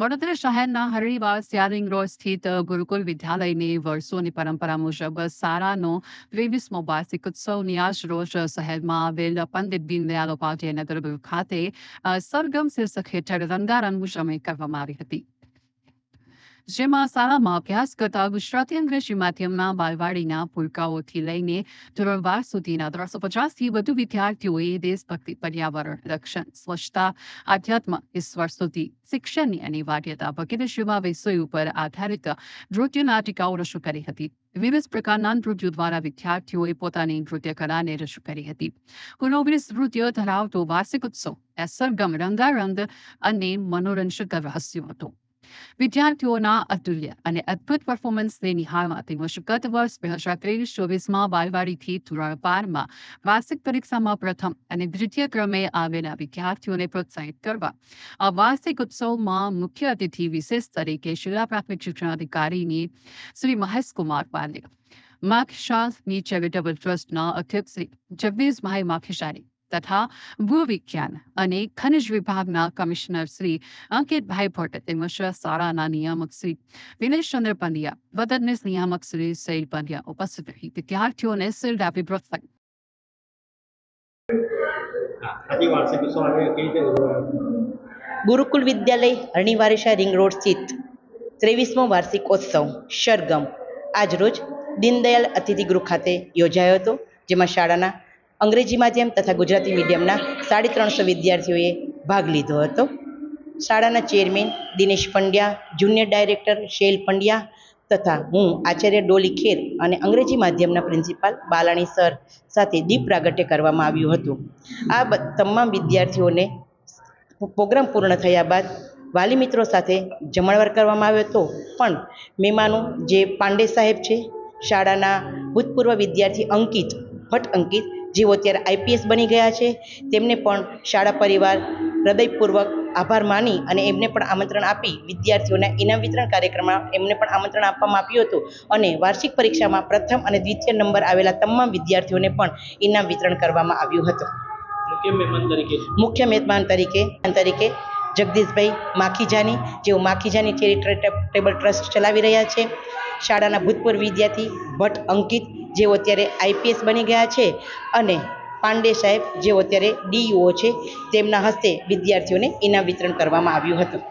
વડોદરા શહેરના હરણીવાસ યારિંગ રોડ સ્થિત ગુરુકુલ વિદ્યાલયની વર્ષોની પરંપરા મુજબ સારાનો ત્રેવીસમો વાર્ષિક ઉત્સવની આજ રોજ શહેરમાં આવેલ પંડિત દીનદયાલ ઉપાધ્યાય નગર ખાતે સરગમ શીર્ષક હેઠળ રંગારંગ ઉજવણી કરવામાં આવી હતી. જેમાં શાળામાં અભ્યાસ કરતા ગુજરાતી અંગ્રેજી માધ્યમના બાલવાડીના ભૂલકાઓથી લઈને ધોરણ બાર સુધીના ત્રણસો પચાસથી વધુ વિદ્યાર્થીઓએ દેશભક્તિ પર્યાવરણ, રક્ષણ, સ્વચ્છતા, આધ્યાત્મ, ઈશ્વર સુધી શિક્ષણની અનિવાર્યતા વગેરે જેવા વિષય ઉપર આધારિત નૃત્ય નાટિકાઓ રજૂ કરી હતી. વિવિધ પ્રકારના નૃત્યો દ્વારા વિદ્યાર્થીઓએ પોતાની નૃત્ય કલાને રજૂ કરી હતી. ઓગણીસ નૃત્ય ધરાવતો વાર્ષિક ઉત્સવ એ સરગમ રંગારંગ અને મનોરંજક રહસ્યો હતો. વિદ્યાર્થીઓના અતુલ્ય અને અદ્ભુત પરફોર્મન્સને નિહાળવા તેમજ ગત વર્ષ બે હજાર ત્રેવીસ ચોવીસમાં બાલવાડીથી ધોરણ બારમાં વાર્ષિક પરીક્ષામાં પ્રથમ અને દ્વિતીય ક્રમે આવેલા વિદ્યાર્થીઓને પ્રોત્સાહિત કરવા. આ વાર્ષિક ઉત્સવમાં મુખ્ય અતિથિ વિશેષ તરીકે જિલ્લા પ્રાથમિક શિક્ષણ અધિકારીની શ્રી મહેશ કુમાર પાંડે ની ચેરિટેબલ ટ્રસ્ટના અધ્યક્ષ શ્રી જગદીશભાઈ માખીશારી તથા ભૂવિજ્ઞાન અને ખનિજ વિભાગના કમિશનર શ્રી અંકિતભાઈ ભટ્ટ તેમજ સારાના નિયામક શ્રી વિનેશચંદ્ર પંડ્યા મદદનીશ નિયામક શ્રી સૈલ પંડ્યા ઉપસ્થિત રહી. વિદ્યાર્થીઓને શિલ્ડ આપી ઉજવવાનો? ગુરુકુલ વિદ્યાલય હરણીવારેશા રિંગ રોડ સ્થિત ત્રેવીસમો વાર્ષિકોત્સવ સરગમ આજરોજ દીનદયાળ અતિથિ ગૃહ ખાતે યોજાયો હતો જેમાં શાળાના અંગ્રેજી માધ્યમ તથા ગુજરાતી મીડિયમના સાડી ત્રણસો વિદ્યાર્થીઓએ ભાગ લીધો હતો. શાળાના chairman Dinesh Pandya, junior director Shail Pandya તથા હું આચાર્ય ડોલી ખેર અને અંગ્રેજી માધ્યમના પ્રિન્સિપાલ બાલાણી સર સાથે દીપ પ્રાગટ્ય કરવામાં આવ્યું હતું. આ તમામ વિદ્યાર્થીઓને પ્રોગ્રામ પૂર્ણ થયા બાદ વાલી મિત્રો સાથે જમણવાર કરવામાં આવ્યો હતો. પણ મહેમાનો જે પાંડે સાહેબ છે, શાળાના ભૂતપૂર્વ વિદ્યાર્થી અંકિત, ભટ્ટ અંકિત જેઓ અત્યારે આઈપીએસ બની ગયા છે તેમને પણ શાળા પરિવાર હૃદયપૂર્વક આભાર માની અને એમને પણ આમંત્રણ આપી વિદ્યાર્થીઓના ઇનામ વિતરણ કાર્યક્રમમાં એમને પણ આમંત્રણ આપવામાં આવ્યું હતું અને વાર્ષિક પરીક્ષામાં પ્રથમ અને દ્વિતીય નંબર આવેલા તમામ વિદ્યાર્થીઓને પણ ઇનામ વિતરણ કરવામાં આવ્યું હતું. મુખ્ય મહેમાન તરીકે? મુખ્ય મહેમાન તરીકે તરીકે જગદીશભાઈ માખીજાની જેઓ માખીજાની ચેરિટેબલ ટ્રસ્ટ ચલાવી રહ્યા છે. શાળાના ભૂતપૂર્વ વિદ્યાર્થી ભટ્ટ અંકિત જેઓ અત્યારે આઈપીએસ બની ગયા છે અને પાંડે સાહેબ જેઓ અત્યારે ડીઈઓ છે તેમના હસ્તે વિદ્યાર્થીઓને ઇનામ વિતરણ કરવામાં આવ્યું હતું.